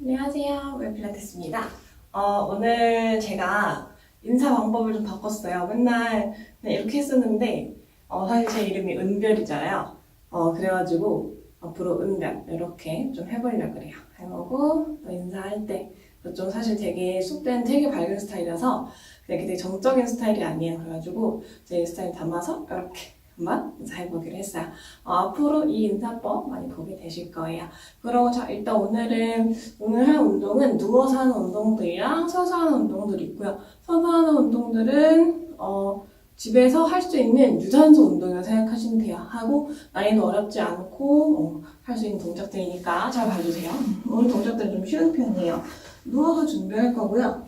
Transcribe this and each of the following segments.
안녕하세요. 웹필라테스입니다. 어, 오늘 제가 인사 방법을 좀 바꿨어요. 맨날 이렇게 했었는데, 어, 사실 제 이름이 은별이잖아요. 어, 그래가지고 앞으로 은별 이렇게 좀 해보려고 그래요. 해보고 또 인사할 때. 좀 사실 되게 속된 되게 밝은 스타일이라서 그냥 되게 정적인 스타일이 아니에요. 그래가지고 제 스타일 담아서 이렇게 한번 인사해 보기로 했어요. 어, 앞으로 이 인사법 많이 보게 되실 거예요. 그럼 자, 일단 오늘은 오늘 할 운동은 누워서 하는 운동들이랑 서서 하는 운동들이 있고요. 서서 하는 운동들은 어, 집에서 할 수 있는 유산소 운동이라고 생각하시면 돼요. 하고 난이도 어렵지 않고 어, 할수 있는 동작들이니까 잘 봐주세요. 오늘 동작들은 좀 쉬운 편이에요. 누워서 준비할 거고요.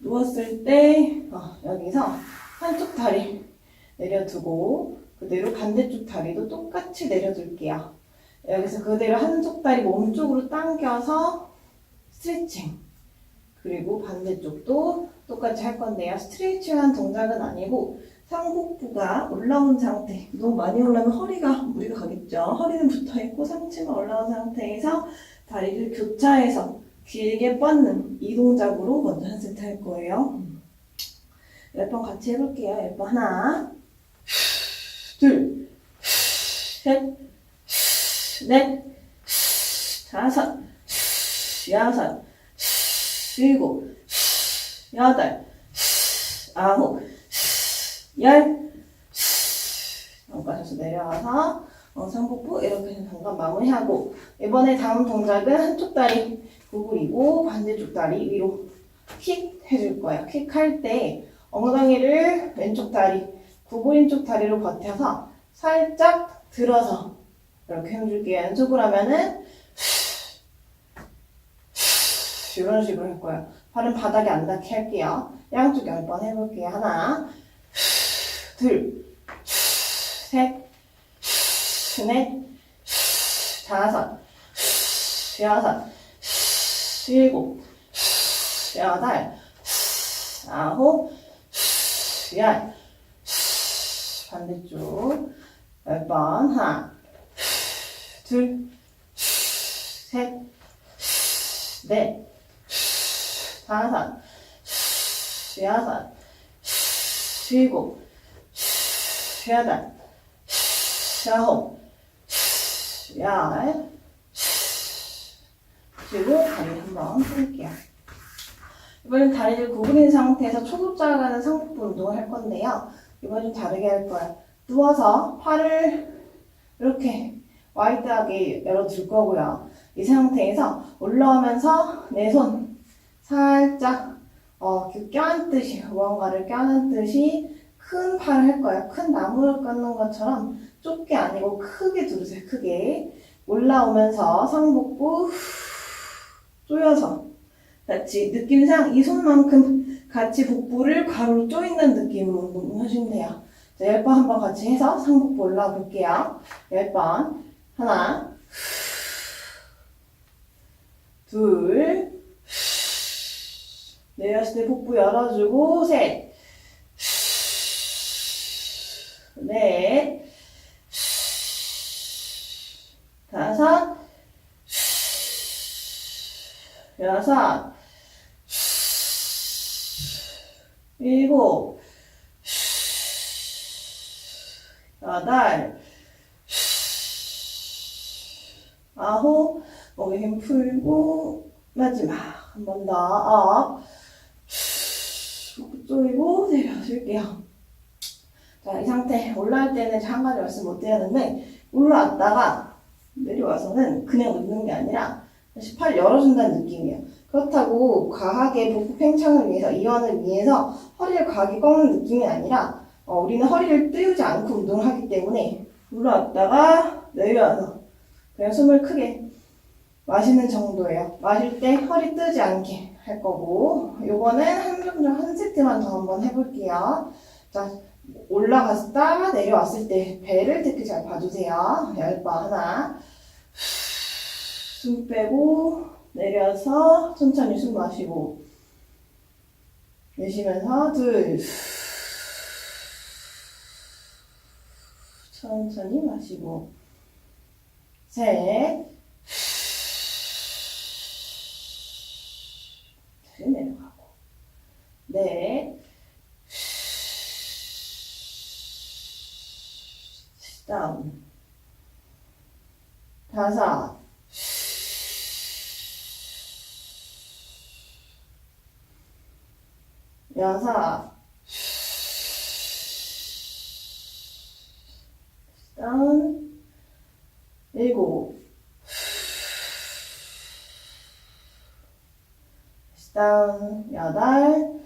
누웠을 때 어, 여기서 한쪽 다리 내려두고 그대로 반대쪽 다리도 똑같이 내려둘게요. 여기서 그대로 한쪽 다리 몸쪽으로 당겨서 스트레칭. 그리고 반대쪽도 똑같이 할 건데요. 스트레칭한 동작은 아니고 상복부가 올라온 상태. 너무 많이 올라면 허리가 무리가 가겠죠. 허리는 붙어 있고 상체가 올라온 상태에서 다리를 교차해서 길게 뻗는 이 동작으로 먼저 한 세트 할 거예요. 열번 같이 해볼게요. 열번 하나, 둘, 셋, 넷, 다섯, 여섯, 일곱, 여덟, 아홉, 열. 여기까지 내려와서 어, 상복부 이렇게 해서 잠깐 마무리하고 이번에 다음 동작은 한쪽 다리 구부리고 반대쪽 다리 위로 킥 해줄 거예요. 킥 할 때 엉덩이를 왼쪽 다리 구부린 쪽 다리로 버텨서 살짝 들어서 이렇게 해줄게요. 연속으로 하면은 이런 식으로 할 거예요. 발은 바닥에 안 닿게 할게요. 양쪽 열 번 해볼게요. 하나, 둘, 셋, 넷, 다섯, 여섯, 일곱, 여덟, 아홉, 열. 반대쪽. 열 번. 하나, 둘, 셋, 넷, 다섯, 여섯, 일곱, 여덟, 아홉, 열. 그리고 다리 한번 펴볼게요. 이번엔 다리를 구부린 상태에서 초급자가 하는 상복부 운동을 할 건데요. 이번 좀 다르게 할 거예요. 누워서 팔을 이렇게 와이드하게 열어둘 거고요. 이 상태에서 올라오면서 내 손 살짝 어, 껴안듯이 무언가를 껴안듯이 큰 팔을 할 거예요. 큰 나무를 깎는 것처럼 좁게 아니고 크게 두르세요. 크게 올라오면서 상복부 조여서 같이 느낌상 이 손만큼 같이 복부를 가로로 조이는 느낌으로 운동하시면 돼요. 자, 10번 한번 같이 해서 상복부 올라와 볼게요. 10번. 하나, 둘, 내렸을 때 복부 열어주고, 셋, 넷, 다섯, 여섯, 일곱, 여덟, 아홉, 목에 힘 풀고, 마지막. 한 번 더, 업. 목 조이고 내려줄게요. 자, 이 상태. 올라올 때는 한 가지 말씀 못 드렸는데, 올라왔다가 내려와서는 그냥 눕는 게 아니라, 다시 팔 열어준다는 느낌이에요. 그렇다고 과하게 복부 팽창을 위해서, 이완을 위해서 허리를 과하게 꺾는 느낌이 아니라, 어, 우리는 허리를 띄우지 않고 운동을 하기 때문에, 올라왔다가 내려와서, 그냥 숨을 크게 마시는 정도예요. 마실 때 허리 뜨지 않게 할 거고, 요거는 한 정도 한 세트만 더 한번 해볼게요. 자, 올라갔다 내려왔을 때 배를 특히 잘 봐주세요. 열 번 하나, 숨 빼고 내려서 천천히 숨 마시고 내쉬면서 둘 천천히 마시고 셋 다시 내려가고 넷 다운. 다섯 여섯, 다운, 일곱, 다운, 여덟,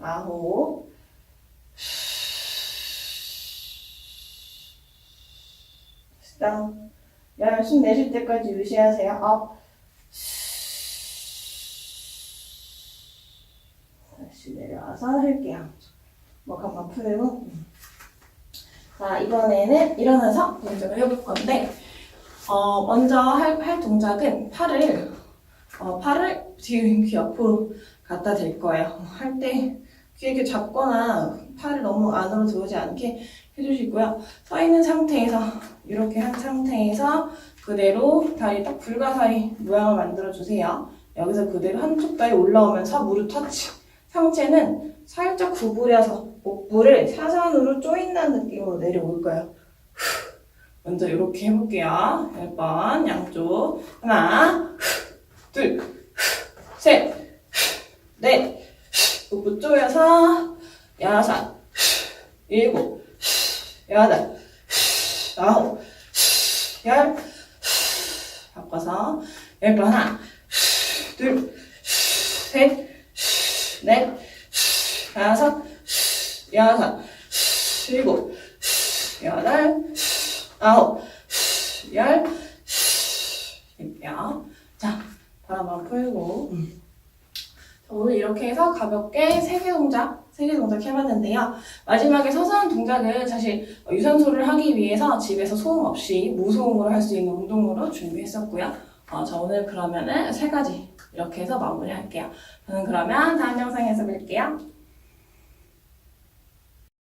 아홉, 다운, 열, 숨 내쉴 때까지 유지하세요. 업, 다시 내려와서 할게요. 목 한번 풀고. 자, 이번에는 일어나서 동작을 해볼 건데, 어, 먼저 할, 할 동작은 팔을, 어, 팔을 뒤, 귀 앞으로 갖다 댈 거예요. 할 때 귀에 이렇게 잡거나 팔을 너무 안으로 들어오지 않게 해주시고요. 서 있는 상태에서, 이렇게 한 상태에서 그대로 다리 딱 불가사리 모양을 만들어주세요. 여기서 그대로 한쪽 다리 올라오면서 무릎 터치. 상체는 살짝 구부려서 복부를 사선으로 조인다는 느낌으로 내려올 거예요. 후. 먼저 이렇게 해볼게요. 10번 양쪽 하나 둘 셋, 넷 복부 조여서 여섯 일곱 여덟 아홉 열 바꿔서 열번 하나 둘셋 넷, 다섯, 여섯, 일곱, 여덟, 아홉, 열, 할게요. 자, 발 한번 풀고. 자, 오늘 이렇게 해서 가볍게 세개 동작, 세개 동작 해봤는데요. 마지막에 서서한 동작은 사실 유산소를 하기 위해서 집에서 소음 없이 무소음으로 할 수 있는 운동으로 준비했었고요. 어, 저 오늘 그러면은 세 가지 이렇게 해서 마무리할게요. 저는 그러면 다음 영상에서 뵐게요.